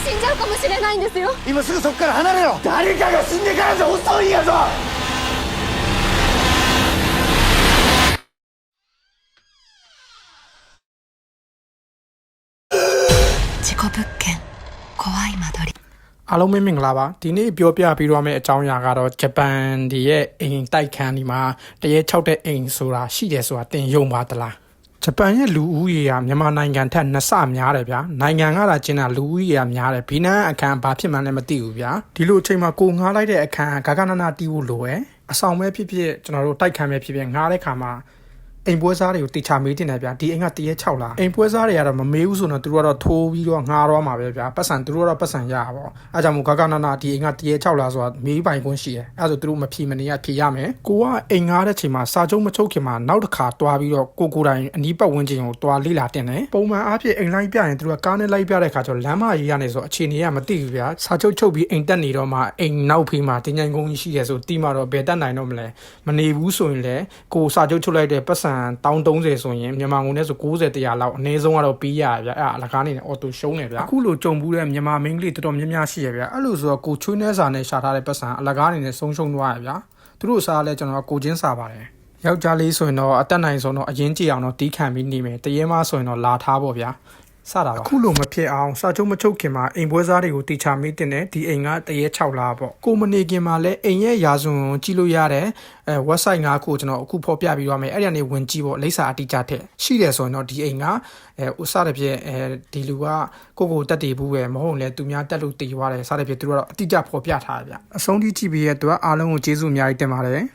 死んじゃうかもしれないんですよ今すぐそこから離れろ誰かが死んでからじゃ遅いんやぞ事故物件怖い間取り အားလုံးပဲမင်္ဂလာပါဒီနေ့ပြောပြပြီးတော့မယ့်အကြောင်းအရာကတော့ဂျပန်ဒီရဲ့အိမ်တိုက်ခန်းဒီမှာတရေ6တဲ့အိမ်ဆိုတာရှိတယ်ဆိုတာသင်ယုံပါသလား ဂျပန်ရဲ့လူဦးရေကမြန်မာနိုင်ငံထက်နှစ်ဆများတယ်ဗျာနိုင်ငံကသာကျင်းတာလူဦးရေကများတယ်ဘီနန်းအခန်းဘာဖြစ်မှန်းလည်းမသိဘူးဗျာဒီလိုအချိန်မှာကိုငားလိုက်တဲ့အခန်းကဂဂနနာတီးဖို့လိုရယ်အဆောင်ပဲဖြစ်ဖြစ်ကျွန်တော်တို့တိုက်ခန်းပဲဖြစ်ဖြစ်ငားတဲ့ခါမှာ အိမ်ပွဲစားတွေကိုတေချာမေးတင်တယ်ဗျာဒီအိမ်ကတရေ6လားအိမ်ပွဲစားတွေကတော့မမေးဘူးဆိုတော့သူတို့ကတော့ထိုးပြီးတော့ငားတော့မှာပဲဗျာပတ်စံသူတို့ကတော့ပတ်စံရပါပေါ့အဲကြောင့်မို့ဂဂနနာဒီအိမ်ကတရေ6လားဆိုတာမေးပိုင်ခွင့်ရှိတယ်အဲဒါဆိုသူတို့မဖြေမနေရဖြေရမယ်ကိုကအိမ်ငားတဲ့ချိန်မှာစာချုပ်မချုပ်ခင်မှာနောက်တစ်ခါတွားပြီးတော့ကိုကိုယ်တိုင်အနီးပတ်ဝန်းကျင်ကိုတွားလေ့လာတင်တယ်ပုံမှန်အားဖြင့်အိမ်လိုက်ပြရင်သူတို့ကကားနဲ့လိုက်ပြတဲ့ခါကျတော့လမ်းမကြီးရနေဆိုအခြေအနေကမသိဘူးဗျာစာချုပ်ချုပ်ပြီးအိမ်တက်နေတော့မှအိမ်နောက်ဖေးမှာတင်ញိုင်ကုန်းကြီးရှိရဆိုတီးမှတော့ဘယ်တက်နိုင်တော့မလဲမနေဘူးဆိုရင်လည်းကိုစာချုပ်ချုပ်လိုက်တဲ့ပတ်စံ1030ဆိုရင်မြန်မာငွေနဲ့ဆို90တရားလောက်အနည်းဆုံးကတော့ပြီးရဗျာအဲ့ဒါအလကားနေနဲ့အော်တိုရှုံးနေဗျာအခုလိုကြုံဘူးတဲ့မြန်မာမိန်းကလေးတော်တော်များများရှိရဗျာအဲ့လိုဆိုတော့ကိုချွေးနှဲစာနဲ့ရှာထားတဲ့ပတ်စံအလကားနေနဲ့ဆုံးရှုံးသွားရဗျာသူတို့စားလဲကျွန်တော်ကကိုချင်းစာပါတယ်ယောက်ျားလေးဆိုရင်တော့အသက်နိုင်ဆုံးတော့အရင်ကြည့်အောင်တော့တီးခံပြီးနေမယ်တရေမဆိုရင်တော့လာထားပေါ့ဗျာ စတာပါအခုလိုမဖြစ်အောင်စာချုပ်မချုပ်ခင်မှာအိမ်ပွဲစားတွေကိုတေချာမေးတင်တယ်ဒီအိမ်ကတရေ6လားပေါ့ကိုမနေခင်မှာလည်းအိမ်ရဲ့ရာဇဝင်ကြည့်လို့ရတယ်အဲ website ငါကိုကျွန်တော်အခုဖော်ပြပြီးတော့မယ်အဲ့ဒီကနေဝင်ကြည့်ပေါ့လိပ်စာအတိအကျထက်ရှိတယ်ဆိုရင်တော့ဒီအိမ်ကအဲဥစားတဲ့ဖြစ်အဲဒီလူကကိုကိုတက်တည်ဘူးပဲမဟုတ်ရင်လည်းသူများတက်လို့တည်သွားတယ်စားတဲ့ဖြစ်သူတို့ကတော့အတိအကျဖော်ပြထားတယ်ဗျအဆုံးထိကြည့်ပြီးရဲ့သူကအားလုံးကိုကျေးဇူးအများကြီးတင်ပါတယ်